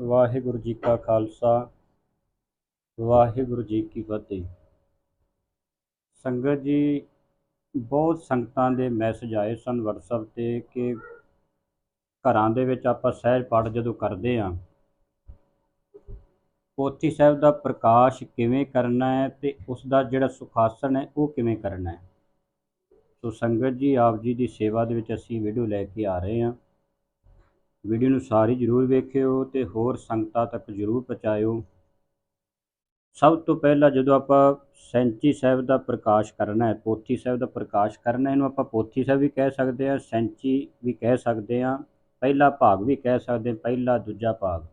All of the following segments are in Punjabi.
ਵਾਹਿਗੁਰੂ ਜੀ ਕਾ ਖਾਲਸਾ, ਵਾਹਿਗੁਰੂ ਜੀ ਕੀ ਫਤਿਹ। ਸੰਗਤ ਜੀ, ਬਹੁਤ ਸੰਗਤਾਂ ਦੇ ਮੈਸੇਜ ਆਏ ਸਨ WhatsApp ਤੇ ਕਿ ਘਰਾਂ ਦੇ ਵਿੱਚ ਆਪਾਂ ਸਹਿਜ ਪਾਠ ਜਦੋਂ ਕਰਦੇ ਹਾਂ ਪੋਥੀ ਸਾਹਿਬ ਦਾ ਪ੍ਰਕਾਸ਼ ਕਿਵੇਂ ਕਰਨਾ ਹੈ ਤੇ ਉਸ ਦਾ ਜਿਹੜਾ ਸੁਖਾਸਨ ਹੈ ਉਹ ਕਿਵੇਂ ਕਰਨਾ ਹੈ। ਸੋ ਸੰਗਤ ਜੀ, ਆਪ ਜੀ ਦੀ ਸੇਵਾ ਦੇ ਵਿੱਚ ਅਸੀਂ ਵੀਡੀਓ ਲੈ ਕੇ ਆ ਰਹੇ ਹਾਂ ਵੀਡੀਓ ਨੂੰ ਸਾਰੀ ਜ਼ਰੂਰ ਵੇਖਿਓ ਤੇ ਹੋਰ ਸੰਗਤਾਂ ਤੱਕ ਜ਼ਰੂਰ ਪਹੁੰਚਾਇਓ। ਸਭ ਤੋਂ ਪਹਿਲਾਂ ਜਦੋਂ ਆਪਾਂ ਸੈਂਚੀ ਸਾਹਿਬ ਦਾ ਪ੍ਰਕਾਸ਼ ਕਰਨਾ ਹੈ, ਪੋਥੀ ਸਾਹਿਬ ਦਾ ਪ੍ਰਕਾਸ਼ ਕਰਨਾ ਇਹਨੂੰ ਆਪਾਂ ਪੋਥੀ ਸਾਹਿਬ ਵੀ ਕਹਿ ਸਕਦੇ ਹਾਂ, ਸੈਂਚੀ ਵੀ ਕਹਿ ਸਕਦੇ ਹਾਂ, ਪਹਿਲਾ ਭਾਗ ਵੀ ਕਹਿ ਸਕਦੇ ਪਹਿਲਾ ਦੂਜਾ ਭਾਗ।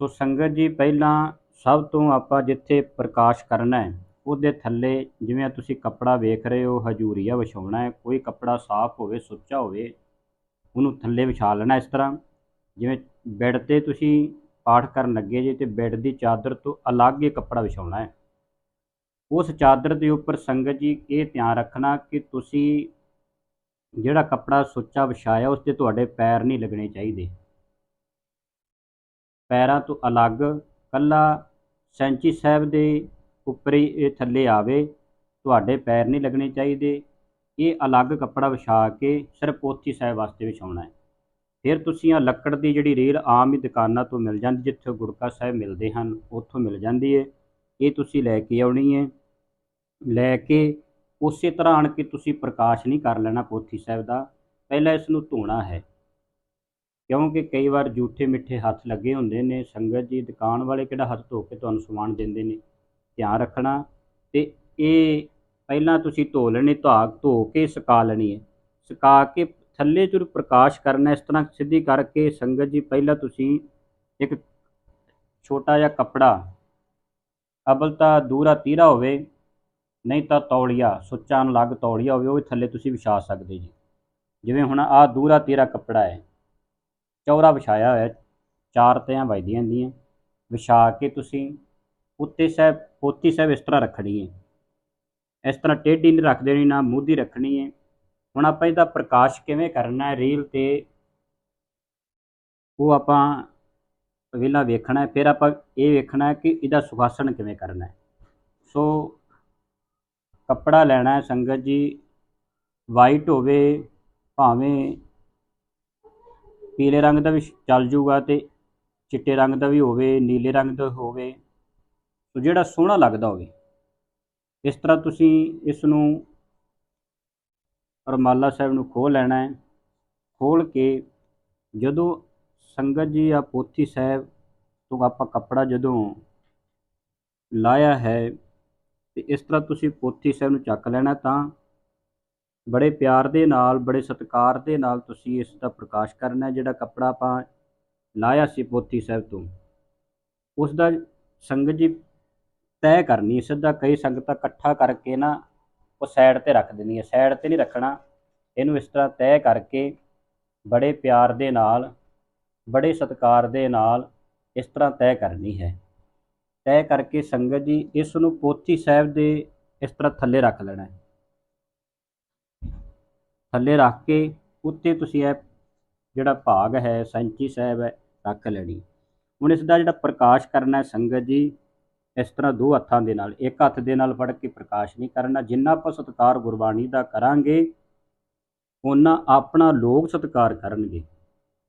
ਸੋ ਸੰਗਤ ਜੀ, ਪਹਿਲਾਂ ਸਭ ਤੋਂ ਆਪਾਂ ਜਿੱਥੇ ਪ੍ਰਕਾਸ਼ ਕਰਨਾ ਹੈ, ਉਹਦੇ ਥੱਲੇ ਜਿਵੇਂ ਤੁਸੀਂ ਕੱਪੜਾ ਵੇਖ ਰਹੇ ਹੋ, ਹਜੂਰੀਆ ਵਿਛਾਉਣਾ ਹੈ, ਕੋਈ ਕੱਪੜਾ ਸਾਫ਼ ਹੋਵੇ, ਸੁੱਚਾ ਹੋਵੇ ਉਹਨੂੰ ਥੱਲੇ ਵਿਛਾ ਲੈਣਾ ਇਸ ਤਰ੍ਹਾਂ। ਜਿਵੇਂ ਬੈੱਡ ਤੇ ਤੁਸੀਂ ਪਾਠ ਕਰਨ ਲੱਗੇ ਜੇ ਤੇ ਬੈੱਡ ਦੀ ਚਾਦਰ ਤੋਂ ਅਲੱਗ ਹੀ ਕੱਪੜਾ ਵਿਛਾਉਣਾ ਹੈ। ਉਸ ਚਾਦਰ ਦੇ ਉੱਪਰ ਸੰਗਤ ਜੀ ਇਹ ਧਿਆਨ ਰੱਖਣਾ ਕਿ ਤੁਸੀਂ ਜਿਹੜਾ ਕੱਪੜਾ ਸੁੱਚਾ ਵਿਛਾਇਆ ਉਸ ਤੇ ਤੁਹਾਡੇ ਪੈਰ ਨਹੀਂ ਲੱਗਣੇ ਚਾਹੀਦੇ। ਪੈਰਾਂ ਤੋਂ ਅਲੱਗ ਕੱਲਾ ਸੈਂਚੀ ਸਾਹਿਬ ਦੇ ਉੱਪਰ ਹੀ ਇਹ ਥੱਲੇ ਆਵੇ, ਤੁਹਾਡੇ ਪੈਰ ਨਹੀਂ ਲੱਗਣੇ ਚਾਹੀਦੇ। ਇਹ ਅਲੱਗ ਕੱਪੜਾ ਵਿਛਾ ਕੇ ਸਿਰਫ ਪੋਥੀ ਸਾਹਿਬ ਵਾਸਤੇ ਵਿਛਾਉਣਾ ਹੈ। ਫਿਰ ਤੁਸੀਂ ਆ ਲੱਕੜ ਦੀ ਜਿਹੜੀ ਰੇਲ ਆਮ ਹੀ ਦੁਕਾਨਾਂ ਤੋਂ ਮਿਲ ਜਾਂਦੀ, ਜਿੱਥੇ ਗੁੜਕਾ ਸਾਹਿਬ ਮਿਲਦੇ ਹਨ, ਉੱਥੋਂ ਮਿਲ ਜਾਂਦੀ ਹੈ। ਇਹ ਤੁਸੀਂ ਲੈ ਕੇ ਆਉਣੀ ਹੈ। ਲੈ ਕੇ ਉਸੇ ਤਰ੍ਹਾਂ ਆਣ ਕੇ ਤੁਸੀਂ ਪ੍ਰਕਾਸ਼ ਨਹੀਂ ਕਰ ਲੈਣਾ ਪੋਥੀ ਸਾਹਿਬ ਦਾ। ਪਹਿਲਾਂ ਇਸ ਨੂੰ ਧੋਣਾ ਹੈ। ਕਿਉਂਕਿ ਕਈ ਵਾਰ ਝੂਠੇ ਮਿੱਠੇ ਹੱਥ ਲੱਗੇ ਹੁੰਦੇ ਨੇ, ਸੰਗਤ ਜੀ ਦੁਕਾਨ ਵਾਲੇ ਕਿਹੜਾ ਹੱਥ ਧੋ ਕੇ ਤੁਹਾਨੂੰ ਸਮਾਨ ਦਿੰਦੇ ਨੇ? ਧਿਆਨ ਰੱਖਣਾ। ਤੇ ਇਹ ਪਹਿਲਾਂ ਤੁਸੀਂ ਧੋ ਲੈਣੀ ਧਾ ਧੋ ਕੇ ਸੁਕਾ ਲੈਣੀ ਹੈ। ਸੁਕਾ ਕੇ ਥੱਲੇ ਜਦੋਂ ਪ੍ਰਕਾਸ਼ ਕਰਨਾ, ਇਸ ਤਰ੍ਹਾਂ ਸਿੱਧੀ ਕਰਕੇ ਸੰਗਤ ਜੀ, ਪਹਿਲਾਂ ਤੁਸੀਂ ਇੱਕ ਛੋਟਾ ਜਿਹਾ ਕੱਪੜਾ ਅਬਲ ਤਾਂ ਦੂਰਾ, ਤੀਰਾ ਹੋਵੇ, ਨਹੀਂ ਤਾਂ ਤੌਲੀਆ, ਸੁੱਚਾ ਅਲੱਗ ਤੌਲੀਆ ਹੋਵੇ, ਉਹ ਵੀ ਥੱਲੇ ਤੁਸੀਂ ਵਿਛਾ ਸਕਦੇ ਜੀ। ਜਿਵੇਂ ਹੁਣ ਆਹ ਦੂਰਾ, ਤੀਰਾ ਕੱਪੜਾ ਹੈ, ਚੌਰਾ ਵਿਛਾਇਆ ਹੋਇਆ, ਚਾਰ ਤਿਆਂ ਵੱਜਦੀਆਂ ਹੁੰਦੀਆਂ, ਵਿਛਾ ਕੇ ਤੁਸੀਂ ਉੱਤੇ ਸਾਹਿਬ, ਪੋਤੀ ਸਾਹਿਬ ਇਸ ਤਰ੍ਹਾਂ ਰੱਖਣੀ ਹੈ। ਇਸ ਤਰ੍ਹਾਂ ਟੇਢੀ ਨਹੀਂ ਰੱਖ ਦੇਣੀ ਨਾ ਮੂਧੀ ਰੱਖਣੀ ਹੈ। ਹੁਣ ਆਪਾਂ ਇਹਦਾ ਪ੍ਰਕਾਸ਼ ਕਿਵੇਂ ਕਰਨਾ ਹੈ? ਰੀਲ ਤੇ ਉਹ ਆਪਾਂ ਪਹਿਲਾਂ ਵੇਖਣਾ ਹੈ, ਫਿਰ ਆਪਾਂ ਇਹ ਵੇਖਣਾ ਹੈ ਕਿ ਇਹਦਾ ਸੁਖਾਸਨ ਕਿਵੇਂ ਕਰਨਾ ਹੈ। ਸੋ ਕੱਪੜਾ ਲੈਣਾ ਹੈ ਸੰਗਤ ਜੀ ਵਾਈਟ ਹੋਵੇ, ਭਾਵੇਂ ਪੀਲੇ ਰੰਗ ਦਾ ਵੀ ਚੱਲ ਜੂਗਾ ਤੇ ਚਿੱਟੇ ਰੰਗ ਦਾ ਵੀ ਹੋਵੇ, ਨੀਲੇ ਰੰਗ ਦਾ ਹੋਵੇ, ਸੋ ਜਿਹੜਾ ਸੋਹਣਾ ਲੱਗਦਾ ਹੋਵੇ। ਇਸ ਤਰ੍ਹਾਂ ਤੁਸੀਂ ਇਸ ਨੂੰ ਰਮਾਲਾ ਸਾਹਿਬ ਨੂੰ ਖੋਲ ਲੈਣਾ ਹੈ। ਖੋਲ ਕੇ ਜਦੋਂ ਸੰਗਤ ਜੀ ਆ ਪੋਥੀ ਸਾਹਿਬ ਤੋਂ ਆਪਾਂ ਕੱਪੜਾ ਜਦੋਂ ਲਾਇਆ ਹੈ ਤੇ ਇਸ ਤਰ੍ਹਾਂ ਤੁਸੀਂ ਪੋਥੀ ਸਾਹਿਬ ਨੂੰ ਚੱਕ ਲੈਣਾ ਤਾਂ ਬੜੇ ਪਿਆਰ ਦੇ ਨਾਲ, ਬੜੇ ਸਤਿਕਾਰ ਦੇ ਨਾਲ ਤੁਸੀਂ ਇਸ ਦਾ ਪ੍ਰਕਾਸ਼ ਕਰਨਾ ਜਿਹੜਾ ਕੱਪੜਾ ਆਪਾਂ ਲਾਇਆ ਸੀ ਪੋਥੀ ਸਾਹਿਬ ਤੋਂ। ਉਸ ਦਾ ਸੰਗਤ ਜੀ ਤੈਅ ਕਰਨੀ, ਸਿੱਧਾ ਕਈ ਸੰਗਤਾਂ ਇਕੱਠਾ ਕਰਕੇ ਨਾ ਉਹ ਸਾਈਡ ਤੇ ਰੱਖ ਦੇਣੀ ਹੈ। ਸਾਈਡ ਤੇ ਨਹੀਂ ਰੱਖਣਾ। ਇਹਨੂੰ ਇਸ ਤਰ੍ਹਾਂ ਤੈਅ ਕਰਕੇ ਬੜੇ ਪਿਆਰ ਦੇ ਨਾਲ, ਬੜੇ ਸਤਿਕਾਰ ਦੇ ਨਾਲ ਇਸ ਤਰ੍ਹਾਂ ਤੈਅ ਕਰਨੀ ਹੈ। ਤੈਅ ਕਰਕੇ ਸੰਗਤ ਜੀ ਇਸ ਨੂੰ ਪੋਥੀ ਸਾਹਿਬ ਦੇ ਇਸ ਤਰ੍ਹਾਂ ਥੱਲੇ ਰੱਖ ਲੈਣਾ ਹੈ। ਥੱਲੇ ਰੱਖ ਕੇ ਉੱਤੇ ਤੁਸੀਂ ਇਹ ਜਿਹੜਾ ਭਾਗ ਹੈ, ਸੈਂਚੀ ਸਾਹਿਬ ਹੈ, ਰੱਖ ਲੈਣੀ। ਹੁਣ ਇਸ ਦਾ ਜਿਹੜਾ ਪ੍ਰਕਾਸ਼ ਕਰਨਾ ਹੈ ਸੰਗਤ ਜੀ ਇਸ ਤਰ੍ਹਾਂ ਦੋ ਹੱਥਾਂ ਦੇ ਨਾਲ, ਇੱਕ ਹੱਥ ਦੇ ਨਾਲ ਫੜ ਕੇ ਪ੍ਰਕਾਸ਼ ਨਹੀਂ ਕਰਨਾ, ਜਿੰਨਾ ਆਪਾਂ ਸਤਿਕਾਰ ਗੁਰਬਾਣੀ ਦਾ ਕਰਾਂਗੇ ਉਹਨਾਂ ਆਪਣਾ ਲੋਕ ਸਤਿਕਾਰ ਕਰਨਗੇ।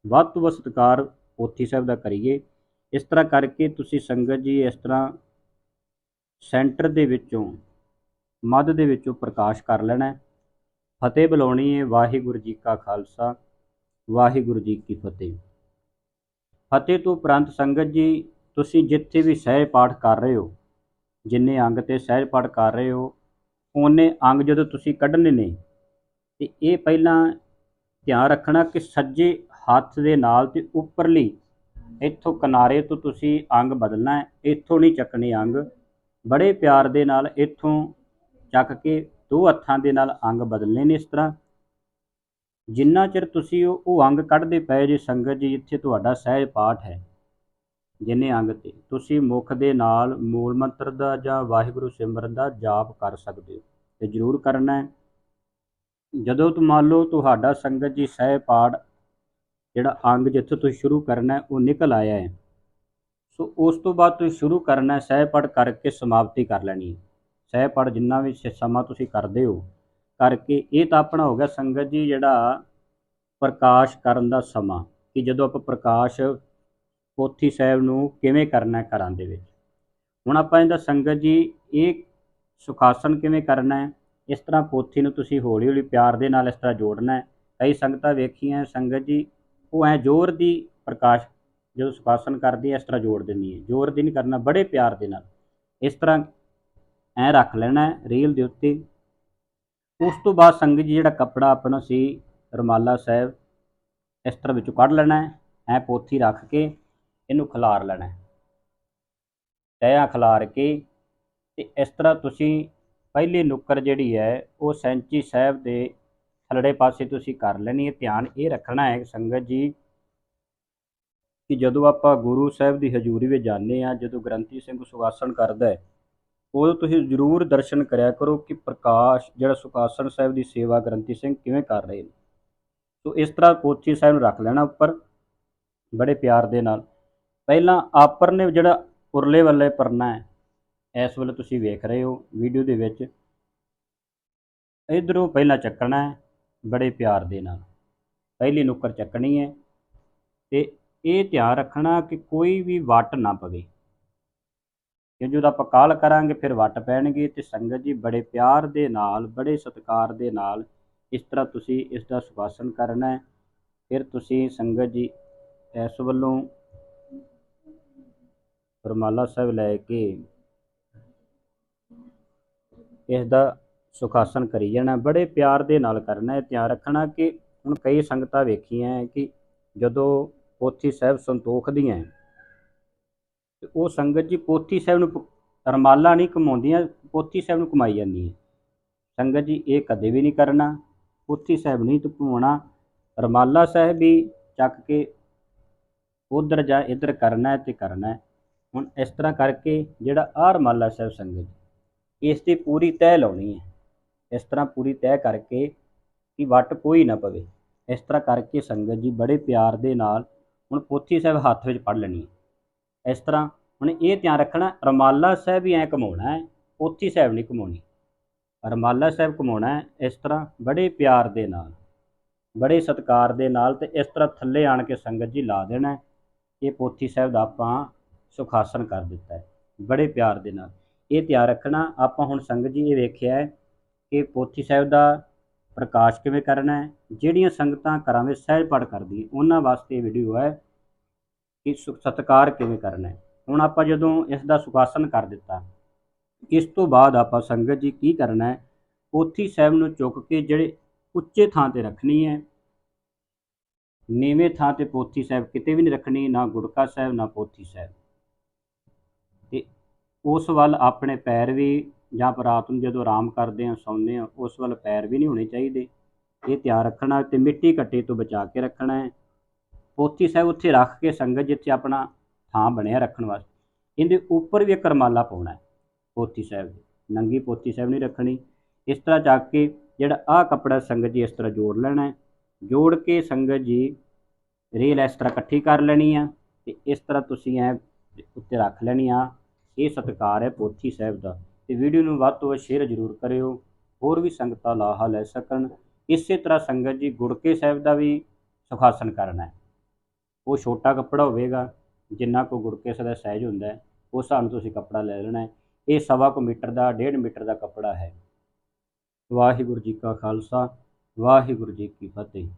ਵੱਧ ਤੋਂ ਵੱਧ ਸਤਿਕਾਰ ਪੋਥੀ ਸਾਹਿਬ ਦਾ ਕਰੀਏ। ਇਸ ਤਰ੍ਹਾਂ ਕਰਕੇ ਤੁਸੀਂ ਸੰਗਤ ਜੀ ਇਸ ਤਰ੍ਹਾਂ ਸੈਂਟਰ ਦੇ ਵਿੱਚੋਂ, ਮੱਧ ਦੇ ਵਿੱਚੋਂ ਪ੍ਰਕਾਸ਼ ਕਰ ਲੈਣਾ ਫਤਿਹ ਬੁਲਾਉਣੀ ਹੈ, ਵਾਹਿਗੁਰੂ ਜੀ ਕਾ ਖਾਲਸਾ, ਵਾਹਿਗੁਰੂ ਜੀ ਕੀ ਫਤਿਹ। ਫਤਿਹ ਤੋਂ ਉਪਰੰਤ ਸੰਗਤ ਜੀ ਤੁਸੀਂ ਜਿੱਥੇ ਵੀ ਸਹਿਜ ਪਾਠ ਕਰ ਰਹੇ ਹੋ, ਜਿੰਨੇ ਅੰਗ ਤੇ ਸਹਿਜ ਪਾਠ ਕਰ ਰਹੇ ਹੋ ਉਹਨੇ ਅੰਗ ਜਦੋਂ ਤੁਸੀਂ ਕੱਢਣੇ ਨੇ, ਤੇ ਇਹ ਪਹਿਲਾਂ ਧਿਆਨ ਰੱਖਣਾ ਕਿ ਸੱਜੇ ਹੱਥ ਦੇ ਨਾਲ ਤੇ ਉੱਪਰਲੀ, ਇੱਥੋਂ ਕਿਨਾਰੇ ਤੋਂ ਤੁਸੀਂ ਅੰਗ ਬਦਲਣਾ ਹੈ, ਇੱਥੋਂ ਨਹੀਂ ਚੱਕਣੇ ਅੰਗ, ਬੜੇ ਪਿਆਰ ਦੇ ਨਾਲ ਇੱਥੋਂ ਚੱਕ ਕੇ ਦੋ ਹੱਥਾਂ ਦੇ ਨਾਲ ਅੰਗ ਬਦਲਨੇ ਨੇ ਇਸ ਤਰ੍ਹਾਂ। ਜਿੰਨਾ ਚਿਰ ਤੁਸੀਂ ਉਹ ਉਹ ਅੰਗ ਕੱਢਦੇ ਪਏ ਜੇ ਸੰਗਤ ਜੀ ਇੱਥੇ ਤੁਹਾਡਾ ਸਹਿਜ ਪਾਠ ਹੈ ਜਿੰਨੇ ਅੰਗ ਤੇ। ਤੁਸੀਂ ਮੁਖ ਦੇ ਨਾਲ ਮੂਲ ਮੰਤਰ ਦਾ ਜਾਂ ਵਾਹਿਗੁਰੂ ਸਿਮਰਨ ਦਾ ਜਾਪ ਕਰ ਸਕਦੇ ਹੋ ਤੇ ਜ਼ਰੂਰ ਕਰਨਾ ਹੈ। ਜਦੋਂ ਤੁ ਮੰਨ ਲਓ ਤੁਹਾਡਾ ਸੰਗਤ ਜੀ ਸਹਿਜ ਪਾਠ ਜਿਹੜਾ ਅੰਗ ਜਿੱਥੋਂ ਤੁਸੀਂ ਸ਼ੁਰੂ ਕਰਨਾ ਉਹ ਨਿਕਲ ਆਇਆ ਹੈ। ਸੋ ਉਸ ਤੋਂ ਬਾਅਦ ਤੁਸੀਂ ਸ਼ੁਰੂ ਕਰਨਾ ਹੈ, ਸਹਿ ਪੜ ਕਰਕੇ ਸਮਾਪਤੀ ਕਰ ਲੈਣੀ ਹੈ। ਸਹਿ ਪੜ ਜਿੰਨਾ ਵੀ ਸਮਾਂ ਤੁਸੀਂ ਕਰਦੇ ਹੋ ਕਰਕੇ ਇਹ ਤਾਂ ਆਪਣਾ ਹੋ ਗਿਆ ਸੰਗਤ ਜੀ ਜਿਹੜਾ ਪ੍ਰਕਾਸ਼ ਕਰਨ ਦਾ ਸਮਾਂ ਕਿ ਜਦੋਂ ਆਪਾਂ ਪ੍ਰਕਾਸ਼ ਪੋਥੀ ਸਾਹਿਬ ਨੂੰ ਕਿਵੇਂ ਕਰਨਾ ਹੈ ਘਰਾਂ ਦੇ ਵਿੱਚ? ਹੁਣ ਆਪਾਂ ਇਹਦਾ ਸੰਗਤ ਜੀ, ਇਹ ਸੁਖਾਸਨ ਕਿਵੇਂ ਕਰਨਾ ਹੈ? ਇਸ ਤਰ੍ਹਾਂ ਪੋਥੀ ਨੂੰ ਤੁਸੀਂ ਹੌਲੀ ਹੌਲੀ ਪਿਆਰ ਦੇ ਨਾਲ ਇਸ ਤਰ੍ਹਾਂ ਜੋੜਨਾ ਹੈ। ਕਈ ਸੰਗਤਾਂ ਵੇਖੀਆਂ ਸੰਗਤ ਜੀ, ਉਹ ਐ ਜ਼ੋਰ ਦੀ ਪ੍ਰਕਾਸ਼ ਜਦੋਂ ਸੁਖਾਸਨ ਕਰਦੀ ਹੈ, ਇਸ ਤਰ੍ਹਾਂ ਜੋੜ ਦਿੰਦੀ ਹੈ। ਜ਼ੋਰ ਦੀ ਨਹੀਂ ਕਰਨਾ, ਬੜੇ ਪਿਆਰ ਦੇ ਨਾਲ। ਇਸ ਤਰ੍ਹਾਂ ਐ ਰੱਖ ਲੈਣਾ ਹੈ, ਰੀਲ ਦੇ ਉੱਤੇ। ਉਸ ਤੋਂ ਬਾਅਦ ਸੰਗਤ ਜੀ, ਜਿਹੜਾ ਕੱਪੜਾ ਆਪਣਾ ਸੀ, ਰਮਾਲਾ ਸਾਹਿਬ, ਇਸ ਤਰ੍ਹਾਂ ਵਿੱਚੋਂ ਕੱਢ ਲੈਣਾ ਹੈ। ਐ ਪੋਥੀ ਰੱਖ ਕੇ ਇਹਨੂੰ ਖਿਲਾਰ ਲੈਣਾ ਹੈ। ਤਹਿਆਂ ਖਿਲਾਰ ਕੇ ਤੇ ਇਸ ਤਰ੍ਹਾਂ ਤੁਸੀਂ ਪਹਿਲੀ ਨੁੱਕਰ ਜਿਹੜੀ ਹੈ, ਉਹ ਸੈਂਚੀ ਸਾਹਿਬ ਦੇ ਥੱਲੜੇ ਪਾਸੇ ਤੁਸੀਂ ਕਰ ਲੈਣੀ ਹੈ। ਧਿਆਨ ਇਹ ਰੱਖਣਾ ਹੈ ਸੰਗਤ ਜੀ ਕਿ ਜਦੋਂ ਆਪਾਂ ਗੁਰੂ ਸਾਹਿਬ ਦੀ ਹਜ਼ੂਰੀ ਵਿੱਚ ਜਾਂਦੇ ਆ ਜਦੋਂ ਗ੍ਰੰਥੀ ਸਿੰਘ ਸੁਖਾਸਨ ਕਰਦਾ ਹੈ, ਉਦੋਂ ਤੁਸੀਂ ਜ਼ਰੂਰ ਦਰਸ਼ਨ ਕਰਿਆ ਕਰੋ ਕਿ ਪ੍ਰਕਾਸ਼, ਜਿਹੜਾ ਸੁਖਾਸਣ ਸਾਹਿਬ ਦੀ ਸੇਵਾ ਗ੍ਰੰਥੀ ਸਿੰਘ ਕਿਵੇਂ ਕਰ ਰਹੇ ਨੇ। ਸੋ ਇਸ ਤਰ੍ਹਾਂ ਕੋਚੀ ਸਾਹਿਬ ਨੂੰ ਰੱਖ ਲੈਣਾ ਉੱਪਰ, ਬੜੇ ਪਿਆਰ ਦੇ ਨਾਲ। ਪਹਿਲਾਂ ਆਪਰ ਨੇ ਜਿਹੜਾ ਉਰਲੇ ਵੱਲੇ ਪਰਨਾ ਹੈ, ਇਸ ਵੇਲੇ ਤੁਸੀਂ ਵੇਖ ਰਹੇ ਹੋ ਵੀਡੀਓ ਦੇ ਵਿੱਚ। ਇਧਰੋਂ ਪਹਿਲਾਂ ਚੱਕਣਾ ਹੈ ਬੜੇ ਪਿਆਰ ਦੇ ਨਾਲ। ਪਹਿਲੀ ਨੁੱਕਰ ਚੱਕਣੀ ਹੈ ਤੇ ਇਹ ਧਿਆਨ ਰੱਖਣਾ ਕਿ ਕੋਈ ਵੀ ਵੱਟ ਨਾ ਪਵੇ। ਕਿ ਜਦੋਂ ਆਪਾਂ ਕਾਲ ਕਰਾਂਗੇ ਫਿਰ ਵੱਟ ਪੈਣਗੇ ਤੇ ਸੰਗਤ ਜੀ ਬੜੇ ਪਿਆਰ ਦੇ ਨਾਲ, ਬੜੇ ਸਤਿਕਾਰ ਦੇ ਨਾਲ ਇਸ ਤਰ੍ਹਾਂ ਤੁਸੀਂ ਇਸ ਦਾ ਸੁਭਾਸਨ ਕਰਨਾ ਹੈ। ਫਿਰ ਤੁਸੀਂ ਸੰਗਤ ਜੀ ਇਸ ਵੱਲੋਂ ਰਮਾਲਾ ਸਾਹਿਬ ਲੈ ਕੇ ਇਸ ਦਾ ਸੁਖਾਸਨ ਕਰੀ ਜਾਣਾ। ਬੜੇ ਪਿਆਰ ਦੇ ਨਾਲ ਕਰਨਾ ਹੈ। ਧਿਆਨ ਰੱਖਣਾ ਕਿ ਹੁਣ ਕਈ ਸੰਗਤਾਂ ਵੇਖੀਆਂ ਹੈ ਕਿ ਜਦੋਂ ਪੋਥੀ ਸਾਹਿਬ ਸੰਤੋਖ ਦੀਆਂ ਤੇ ਉਹ ਸੰਗਤ ਜੀ ਪੋਥੀ ਸਾਹਿਬ ਨੂੰ ਪ- ਰਮਾਲਾ ਨਹੀਂ ਕਮਾਉਂਦੀਆਂ ਪੋਥੀ ਸਾਹਿਬ ਨੂੰ ਕਮਾਈ ਜਾਂਦੀਆਂ। ਸੰਗਤ ਜੀ ਇਹ ਕਦੇ ਵੀ ਨਹੀਂ ਕਰਨਾ। ਪੋਥੀ ਸਾਹਿਬ ਨਹੀਂ ਤੇ ਘੁਮਾਉਣਾ। ਰਮਾਲਾ ਸਾਹਿਬ ਵੀ ਚੱਕ ਕੇ ਉਧਰ ਜਾਂ ਇੱਧਰ ਕਰਨਾ ਹੈ ਤੇ ਕਰਨਾ ਹੈ। ਹੁਣ ਇਸ ਤਰ੍ਹਾਂ ਕਰਕੇ ਜਿਹੜਾ ਆਹ ਰਮਾਲਾ ਸਾਹਿਬ ਸੰਗਤ ਜੀ, ਇਸ ਦੀ ਪੂਰੀ ਤਹਿ ਲਾਉਣੀ ਹੈ। ਇਸ ਤਰ੍ਹਾਂ ਪੂਰੀ ਤਹਿ ਕਰਕੇ ਕਿ ਵੱਟ ਕੋਈ ਨਾ ਪਵੇ। ਇਸ ਤਰ੍ਹਾਂ ਕਰਕੇ ਸੰਗਤ ਜੀ ਬੜੇ ਪਿਆਰ ਦੇ ਨਾਲ ਹੁਣ ਪੋਥੀ ਸਾਹਿਬ ਹੱਥ ਵਿੱਚ ਫੜ ਲੈਣੀ ਹੈ। ਇਸ ਤਰ੍ਹਾਂ ਹੁਣ ਇਹ ਧਿਆਨ ਰੱਖਣਾ ਰਮਾਲਾ ਸਾਹਿਬ ਹੀ ਐਂ ਘਮਾਉਣਾ ਹੈ ਪੋਥੀ ਸਾਹਿਬ ਨਹੀਂ ਘਮਾਉਣੀ। ਰਮਾਲਾ ਸਾਹਿਬ ਘਮਾਉਣਾ ਹੈ ਇਸ ਤਰ੍ਹਾਂ ਬੜੇ ਪਿਆਰ ਦੇ ਨਾਲ ਬੜੇ ਸਤਿਕਾਰ ਦੇ ਨਾਲ ਤੇ ਇਸ ਤਰ੍ਹਾਂ ਥੱਲੇ ਆਣ ਕੇ ਸੰਗਤ ਜੀ ਲਾ ਦੇਣਾ ਹੈ। ਇਹ ਪੋਥੀ ਸਾਹਿਬ ਦਾ ਆਪਾਂ ਸੁਖਾਸਨ ਕਰ ਦਿੱਤਾ ਹੈ। ਬੜੇ ਪਿਆਰ ਦੇ ਨਾਲ। ਇਹ ਧਿਆਨ ਰੱਖਣਾ, ਆਪਾਂ ਹੁਣ ਸੰਗਤ ਜੀ ਇਹ ਵੇਖਿਆ ਹੈ ਕਿ ਪੋਥੀ ਸਾਹਿਬ ਦਾ ਪ੍ਰਕਾਸ਼ ਕਿਵੇਂ ਕਰਨਾ ਹੈ, ਜਿਹੜੀਆਂ ਸੰਗਤਾਂ ਘਰਾਂ ਵਿੱਚ ਸਹਿਜ ਪਾਠ ਕਰਦੀਆਂ ਉਹਨਾਂ ਵਾਸਤੇ ਇਹ ਵੀਡੀਓ ਹੈ ਕਿ ਸੁਖ ਸਤਿਕਾਰ ਕਿਵੇਂ ਕਰਨਾ ਹੈ। ਹੁਣ ਆਪਾਂ ਜਦੋਂ ਇਸ ਦਾ ਸੁਖਾਸਨ ਕਰ ਦਿੱਤਾ, ਇਸ ਤੋਂ ਬਾਅਦ ਆਪਾਂ ਸੰਗਤ ਜੀ ਕੀ ਕਰਨਾ ਹੈ, ਪੋਥੀ ਸਾਹਿਬ ਨੂੰ ਚੁੱਕ ਕੇ ਜਿਹੜੇ ਉੱਚੇ ਥਾਂ ਤੇ ਰੱਖਣੀ ਹੈ, ਨੀਵੇਂ ਥਾਂ ਤੇ ਪੋਥੀ ਸਾਹਿਬ ਕਿਤੇ ਵੀ ਨਹੀਂ ਰੱਖਣੀ, ਨਾ ਗੁੜਕਾ ਸਾਹਿਬ, ਨਾ ਪੋਥੀ ਸਾਹਿਬ। ਉਸ ਵੱਲ ਆਪਣੇ ਪੈਰ ਵੀ ਜਾਂ ਰਾਤ ਨੂੰ ਜਦੋਂ ਆਰਾਮ ਕਰਦੇ ਹਾਂ, ਸੌਂਦੇ ਹਾਂ, ਉਸ ਵੱਲ ਪੈਰ ਵੀ ਨਹੀਂ ਹੋਣੇ ਚਾਹੀਦੇ। ਇਹ ਧਿਆਨ ਰੱਖਣਾ ਤੇ ਮਿੱਟੀ ਕੱਟੇ ਤੋਂ ਬਚਾ ਕੇ ਰੱਖਣਾ ਹੈ। ਪੋਥੀ ਸਾਹਿਬ ਉੱਥੇ ਰੱਖ ਕੇ ਸੰਗਤ ਜਿੱਥੇ ਆਪਣਾ ਥਾਂ ਬਣਿਆ ਰੱਖਣ ਵਾਸਤੇ। ਇਹਦੇ ਉੱਪਰ ਵੀ ਇੱਕ ਰਮਾਲਾ ਪਾਉਣਾ ਹੈ ਪੋਥੀ ਸਾਹਿਬ ਦੇ। ਨੰਗੀ ਪੋਥੀ ਸਾਹਿਬ ਨਹੀਂ ਰੱਖਣੀ। ਇਸ ਤਰ੍ਹਾਂ ਚੱਕ ਕੇ ਜਿਹੜਾ ਆਹ ਕੱਪੜਾ ਸੰਗਤ ਜੀ ਇਸ ਤਰ੍ਹਾਂ ਜੋੜ ਲੈਣਾ ਹੈ। ਜੋੜ ਕੇ ਸੰਗਤ ਜੀ ਰੇਲ ਇਸ ਤਰ੍ਹਾਂ ਇਕੱਠੀ ਕਰ ਲੈਣੀ ਆ ਤੇ ਇਸ ਤਰ੍ਹਾਂ ਤੁਸੀਂ ਐ ਉੱਤੇ ਰੱਖ ਲੈਣੀ ਆ। ਇਹ ਸਤਿਕਾਰ ਹੈ ਪੋਥੀ ਸਾਹਿਬ ਦਾ। ਤੇ ਵੀਡੀਓ ਨੂੰ ਵੱਧ ਤੋਂ ਵੱਧ ਸ਼ੇਅਰ ਜ਼ਰੂਰ ਕਰਿਓ, ਹੋਰ ਵੀ ਸੰਗਤਾਂ ਲਾਹਾ ਲੈ ਸਕਣ। ਇਸੇ ਤਰ੍ਹਾਂ ਸੰਗਤ ਜੀ ਗੁੜਕੇ ਸਾਹਿਬ ਦਾ ਵੀ ਸੁਖਾਸਨ ਕਰਨਾ ਹੈ। ਉਹ ਛੋਟਾ ਕੱਪੜਾ ਹੋਵੇਗਾ, ਜਿੰਨਾ ਕੋ ਗੁੜਕੇ ਸਾਹਿਬ ਦਾ ਸਾਈਜ਼ ਹੁੰਦਾ ਹੈ ਉਸ ਹਿਸਾਬ ਨਾਲ ਤੁਸੀਂ ਕੱਪੜਾ ਲੈ ਲੈਣਾ ਹੈ। ਇਹ ਸਵਾ ਕੁ ਮੀਟਰ ਦਾ, ਡੇਢ ਮੀਟਰ ਦਾ ਕੱਪੜਾ ਹੈ। ਵਾਹਿਗੁਰੂ ਜੀ ਕਾ ਖਾਲਸਾ, ਵਾਹਿਗੁਰੂ ਜੀ ਕੀ ਫਤਿਹ।